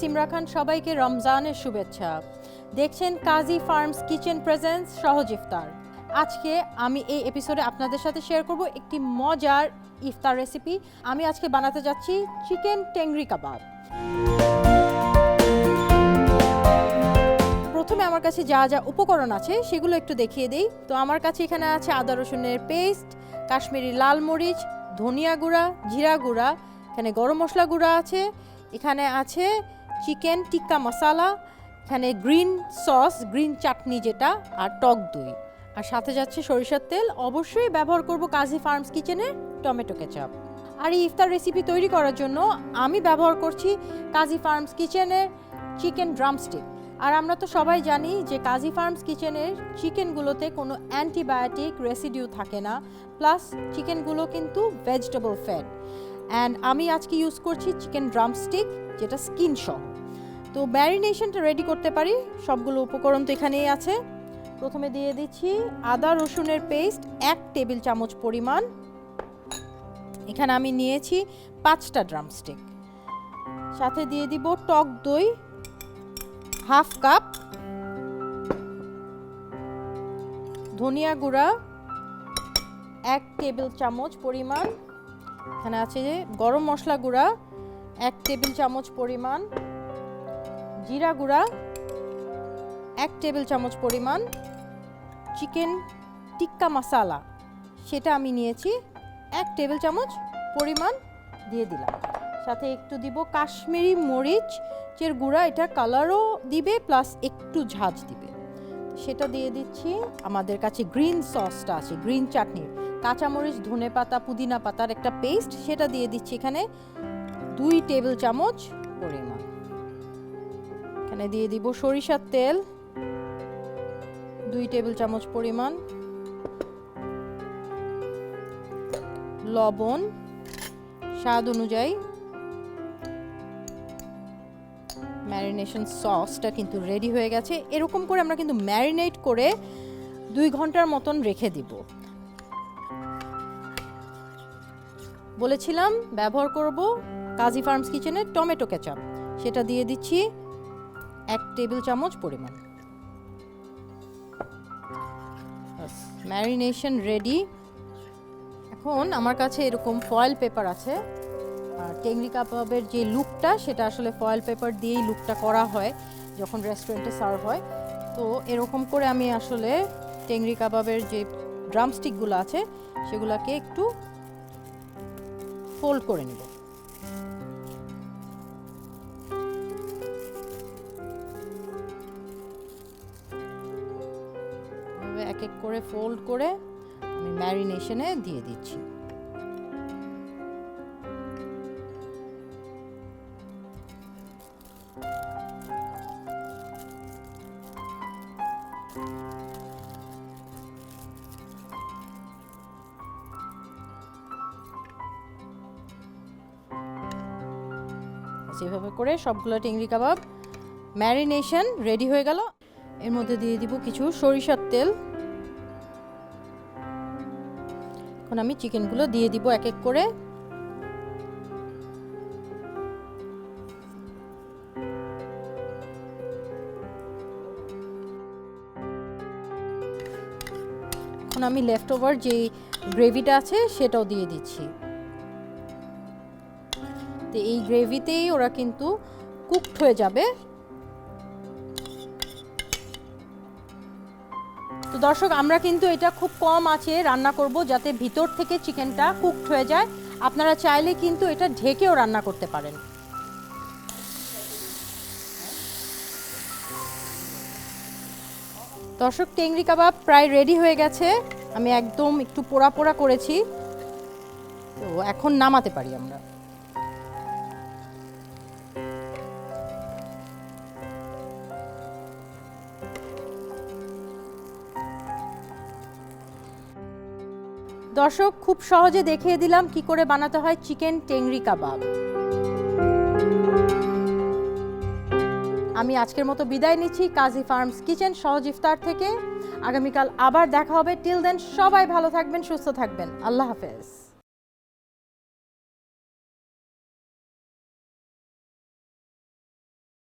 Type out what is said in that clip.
সিমরা খান, সবাইকে রমজানের শুভেচ্ছা। দেখছেন কাজী ফার্মস কিচেন প্রেজেন্স সহজ ইফতার। আজকে আমি এই এপিসোডে আপনাদের সাথে শেয়ার করব একটি মজার ইফতার রেসিপি। আমি আজকে বানাতে যাচ্ছি চিকেন টেংরি কাবাব। প্রথমে আমার কাছে যা যা উপকরণ আছে সেগুলো একটু দেখিয়ে দিই। তো আমার কাছে এখানে আছে আদা রসুনের পেস্ট, কাশ্মীরি লাল মরিচ, ধনিয়া গুঁড়া, জিরা গুঁড়া, এখানে গরম মশলা গুঁড়া আছে এখানে আছে চিকেন টিক্কা মশালা, এখানে গ্রিন সস, গ্রিন চাটনি যেটা, আর টক দই। আর সাথে যাচ্ছে সরিষার তেল। অবশ্যই ব্যবহার করব কাজী ফার্মস কিচেনের টমেটো কেচাপ। আর এই ইফতার রেসিপি তৈরি করার জন্য আমি ব্যবহার করছি কাজী ফার্মস কিচেনের চিকেন ড্রামস্টিক আর আমরা তো সবাই জানি যে কাজী ফার্মস কিচেনের চিকেনগুলোতে কোনো অ্যান্টিবায়োটিক রেসিডিউ থাকে না। প্লাস চিকেনগুলো কিন্তু ভেজিটেবল ফ্যাট অ্যান্ড আমি আজকে ইউজ করছি চিকেন ড্রামস্টিক যেটা স্কিন সহ তো ম্যারিনেশনটা রেডি করতে পারি, সবগুলো উপকরণ তো এখানেই আছে। প্রথমে দিয়ে দিচ্ছি আদা রসুনের পেস্ট এক টেবিল চামচ পরিমাণ। এখানে আমি নিয়েছি পাঁচটা ড্রামস্টিক সাথে দিয়ে দিব টক দই, হাফ কাপ। ধনিয়া গুঁড়া, এক টেবিল চামচ পরিমাণ। এখানে আছে যে গরম মশলা গুঁড়া, এক টেবিল চামচ পরিমাণ, জিরা গুঁড়া, এক টেবিল চামচ পরিমাণ চিকেন টিক্কা মশালা। সেটা আমি নিয়েছি, এক টেবিল চামচ পরিমাণ দিয়ে দিলাম। সাথে একটু দিব কাশ্মীরি মরিচ চের গুঁড়া এটা কালারও দিবে, প্লাস একটু ঝাঁজ দিবে। সেটা দিয়ে দিচ্ছি, আমাদের কাছে গ্রিন সসটা আছে, গ্রিন চাটনি। কাঁচামরিচ, ধনে পাতা, পুদিনা পাতার একটা পেস্ট সেটা দিয়ে দিচ্ছি এখানে দুই টেবিল চামচ পরিমাণ। এখানে দিয়ে দিব সরিষার তেল, দুই টেবিল চামচ পরিমাণ। লবণ, স্বাদ অনুযায়ী। ম্যারিনেশন সসটা কিন্তু রেডি হয়ে গেছে। এরকম করে আমরা কিন্তু ম্যারিনেট করে দুই ঘণ্টার মতন রেখে দিব। বলেছিলাম, ব্যবহার করব কাজী ফার্মস কিচেনের টমেটো কেচাপ। সেটা দিয়ে দিচ্ছি এক টেবিল চামচ পরিমাণ। Marination ready. এখন আমার কাছে এরকম ফয়েল পেপার আছে। আর টেংরি কাবাবের যে লুকটা, সেটা আসলে ফয়েল পেপার দিয়েই লুকটা করা হয়, যখন রেস্টুরেন্টে সার্ভ হয়। তো এরকম করে আমি আসলে টেংরি কাবাবের যে ড্রামস্টিকগুলো আছে, সেগুলোকে একটু ফোল্ড করে নেব। এক এক করে ফোল্ড করে আমি ম্যারিনেশনে দিয়ে দিচ্ছি। যেভাবে করে সবগুলো টেংরি কাবাব ম্যারিনেশন রেডি হয়ে গেল। এর মধ্যে দিয়ে দিব কিছু সরিষার তেল। এখন আমি চিকেনগুলো দিয়ে দিব এক এক করে। এখন আমি লেফট ওভার যে গ্রেভিটা আছে সেটাও দিয়ে দিচ্ছি। তো এই গ্রেভিতেই ওরা কিন্তু কুকড হয়ে যাবে। তো দর্শক, আমরা কিন্তু এটা খুব কম আছে রান্না করব যাতে ভিতর থেকে চিকেনটা কুকড হয়ে যায়। আপনারা চাইলে কিন্তু এটা ঢেকেও রান্না করতে পারেন। দর্শক টেংরি কাবাব প্রায় রেডি হয়ে গেছে। আমি একদম একটু পোড়া পোড়া করেছি। তো এখন নামাতে পারি আমরা। দর্শক, খুব সহজে দেখিয়ে দিলাম কি করে বানাতে হয় চিকেন টেংরি কাবাব। আমি আজকের মতো বিদায় নিচ্ছি কাজী ফার্মস কিচেন সহজ ইফতার থেকে। আগামীকাল আবার দেখা হবে। টিল দেন সবাই ভালো থাকবেন, সুস্থ থাকবেন। আল্লাহ হাফেজ।